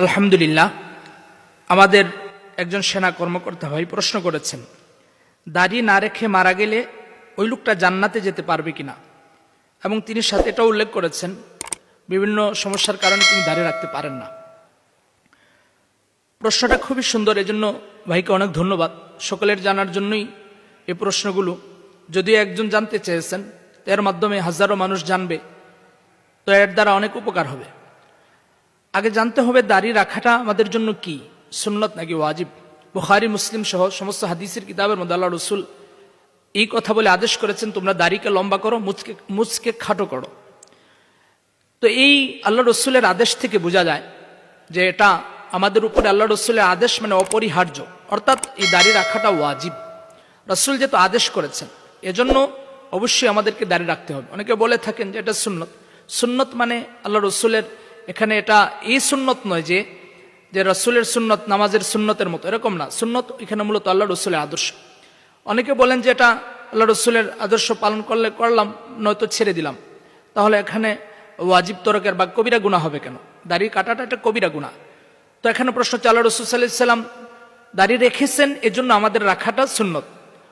আলহামদুলিল্লাহ, আমাদের একজন সেনা কর্মকর্তা ভাই প্রশ্ন করেছেন, দাড়ি না রেখে মারা গেলে ওই লোকটা জান্নাতে যেতে পারবে কিনা? এবং তিনি সাথে এটাও উল্লেখ করেছেন, বিভিন্ন সমস্যার কারণে তিনি দাঁড়িয়ে রাখতে পারেন না। প্রশ্নটা খুবই সুন্দর, এজন্য ভাইকে অনেক ধন্যবাদ। সকলের জানার জন্যই এই প্রশ্নগুলো, যদিও একজন জানতে চেয়েছেন এর মাধ্যমে হাজারো মানুষ জানবে, তো এর দ্বারা অনেক উপকার হবে। আগে জানতে হবে দাড়ি রাখাটা আমাদের জন্য কি? সুন্নত নাকি ওয়াজিব? বুখারি, মুসলিম সহ সমস্ত হাদিসের কিতাবের মধ্যে আল্লাহ রসুল এই কথা বলে আদেশ করেছেন, তোমরা দাড়িকে লম্বা করো, মুচকে মুচকে খাটো করো। তো এই আল্লাহ রসুলের আদেশ থেকে বোঝা যায় যে এটা আমাদের উপরে আল্লাহ রসুলের আদেশ মানে অপরিহার্য। অর্থাৎ এই দাড়ি রাখাটা ওয়াজিব। রসুল যেহেতু আদেশ করেছেন, এজন্য অবশ্যই আমাদেরকে দাড়ি রাখতে হবে। অনেকে বলে থাকেন যে এটা সুন্নত। সুন্নত মানে আল্লাহ রসুলের এখানে এটা এই সুন্নত নয় যে যে রসুলের সুন্নত, নামাজের সুন্নতের মতো। এরকম না। সুন্নত এখানে মূলত আল্লাহ রসুলের আদর্শ। অনেকে বলেন যে এটা আল্লাহ রসুলের আদর্শ পালন করলে করলাম, নয়তো ছেড়ে দিলাম। তাহলে এখানে ওয়াজিব তরকের বা কবিরা গুণা হবে কেন? দাড়ি কাটাটা একটা কবিরা গুণা তো এখানে প্রশ্ন হচ্ছে, আল্লাহ রসুল সাল্লাহ সাল্লাম দাড়ি রেখেছেন, এজন্য আমাদের রাখাটা সুন্নত।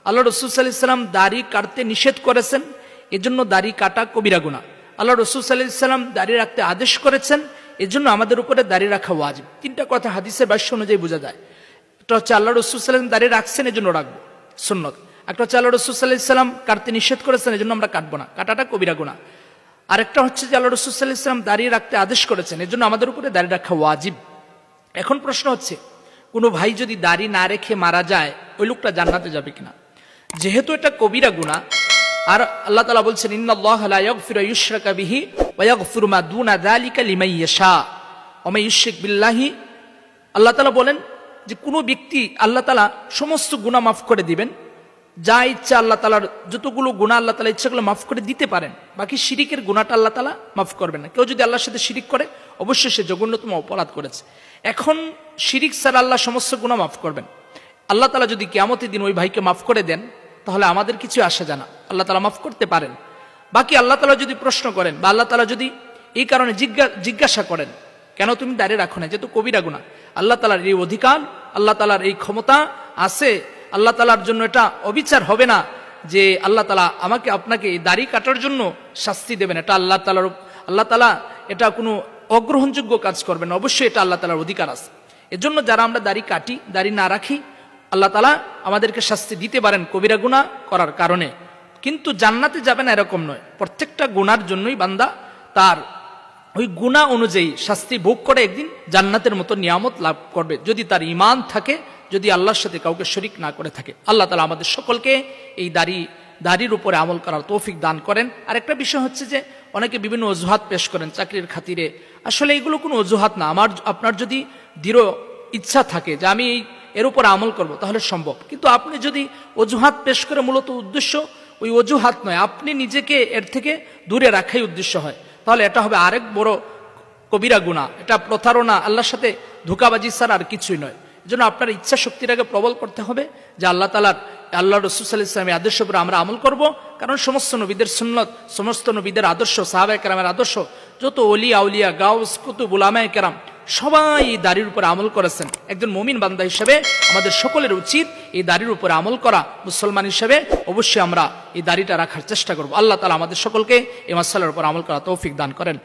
আল্লাহ রসুল সাল্লাহ সাল্লাম দাড়ি কাটতে নিষেধ করেছেন, এজন্য দাড়ি কাটা কবিরা গুণা আল্লাহ রসুল সাল্লাহ সাল্লাম দাড়ি রাখতে আদেশ করেছেন, এজন্য আমাদের উপরে দাঁড়িয়ে রাখা ওয়াজিব। তিনটা কথা হাদিসের বাস্য অনুযায়ী বোঝা যায়। একটা হচ্ছে আল্লাহ রসুল সাল্লাম দাঁড়িয়ে রাখছেন, এজন্য রাখব। সুন্নত। একটা হচ্ছে আল্লাহ রসুল সাল্লাহ সাল্লাম কাটতে নিষেধ করেছেন, এজন্য আমরা কাটবো না। কাটাটা কবিরা গুণা আরেকটা হচ্ছে যে আল্লাহ রসুল সাল্লাহ সাল্লাম দাঁড়িয়ে রাখতে আদেশ করেছেন, এজন্য আমাদের উপরে দাঁড়িয়ে রাখা ওয়াজিব। এখন প্রশ্ন হচ্ছে, কোনো ভাই যদি দাড়ি না রেখে মারা যায়, ওই লোকটা জান্নাতে যাবে কিনা? যেহেতু এটা কবিরা গুণা আর আল্লাহ তালা বলছেন, ইন্নাল্লাহ লা ইয়াগফিরু ইউশরাকা বিহি ওয়া ইয়াগফিরু মা দুনা যালিকা লিমান ইয়াশা। ওয়া মা বিল্লাহি, আল্লাহ তালা বলেন যে কোনো ব্যক্তি আল্লাহ তালা সমস্ত গুণা মাফ করে দিবেন। যা ইচ্ছা আল্লাহ তালার যতগুলো গুণা আল্লাহ তালা ইচ্ছাগুলো মাফ করে দিতে পারেন। বাকি শিরিকের গুণাটা আল্লাহ তালা মাফ করবেন না। কেউ যদি আল্লাহর সাথে শিরিক করে, অবশ্যই সে জঘন্যতম অপরাধ করেছে। এখন শিরিক স্যার আল্লাহ সমস্ত গুণা মাফ করবেন। আল্লাহ তালা যদি কেমতের দিন ওই ভাইকে মাফ করে দেন তাহলে আমাদের কিছু আসে জানা। আল্লাহ তালা মাফ করতে পারেন। বাকি আল্লাহ তালা যদি প্রশ্ন করেন বা আল্লাহ তালা যদি এই কারণে জিজ্ঞাসা করেন, কেন তুমি দাঁড়িয়ে রাখো না? যেহেতু কবিরা গুণা আল্লাহ তালার এই অধিকার, আল্লাহ তালার এই ক্ষমতা আছে। আল্লাহ তালার জন্য এটা অবিচার হবে না যে আল্লাহ তালা আমাকে আপনাকে এই দাড়ি কাটার জন্য শাস্তি দেবেন। এটা আল্লাহ তালার আল্লাহ তালা এটা কোনো অগ্রহণযোগ্য কাজ করবেন অবশ্যই এটা আল্লাহ তালার অধিকার আছে। এজন্য যারা আমরা দাড়ি কাটি, দাড়ি না রাখি আল্লাহ তালা আমাদেরকে শাস্তি দিতে পারেন কবিরা গুণা করার কারণে। কিন্তু জান্নাতে যাবে না এরকম নয়। প্রত্যেকটা গুণার জন্যই বান্দা তার ওই গুণা অনুযায়ী শাস্তি ভোগ করে একদিন জান্নাতের মতো নিয়ামত লাভ করবে। যদি তার ইমান থাকে, যদি আল্লাহর সাথে কাউকে শরিক না করে থাকে। আল্লাহ তালা আমাদের সকলকে এই দাড়ি, দাড়ির উপরে আমল করার তৌফিক দান করেন। আর একটা বিষয় হচ্ছে যে, অনেকে বিভিন্ন অজুহাত পেশ করেন চাকরির খাতিরে। আসলে এগুলো কোনো অজুহাত না। আমার, আপনার যদি দৃঢ় ইচ্ছা থাকে যে আমি এই এর উপর আমল করব, তাহলে সম্ভব। কিন্তু আপনি যদি অজুহাত পেশ করে মূলত উদ্দেশ্য, ওই অজুহাত নয়, আপনি নিজেকে এর থেকে দূরে রাখাই উদ্দেশ্য হয়। তাহলে এটা হবে আরেক বড় কবিরা গুণা এটা প্রতারণা, আল্লাহর সাথে ধোকাবাজি ছাড়া আর কিছুই নয়। জন্য আপনার ইচ্ছা শক্তিটাকে প্রবল করতে হবে যে আল্লাহ তালার আল্লাহ রসুল ইসলামের আদর্শ উপরে আমরা আমল করব। কারণ সমস্ত নবীদের সুন্নত, সমস্ত নবীদের আদর্শ, সাহাবায় কেরামের আদর্শ, যত অলিয়া আউলিয়া, গাউস, কুতুব, উলামায় কেরাম সবাই এই দাড়ির উপর আমল করেছেন। একজন মমিন বান্দা হিসেবে আমাদের সকলের উচিত এই দাড়ির উপর আমল করা। মুসলমান হিসেবে অবশ্যই আমরা এই দাড়িটা রাখার চেষ্টা করব। আল্লাহ তালা আমাদের সকলকে এই মাসালার উপর আমল করা তৌফিক দান করেন।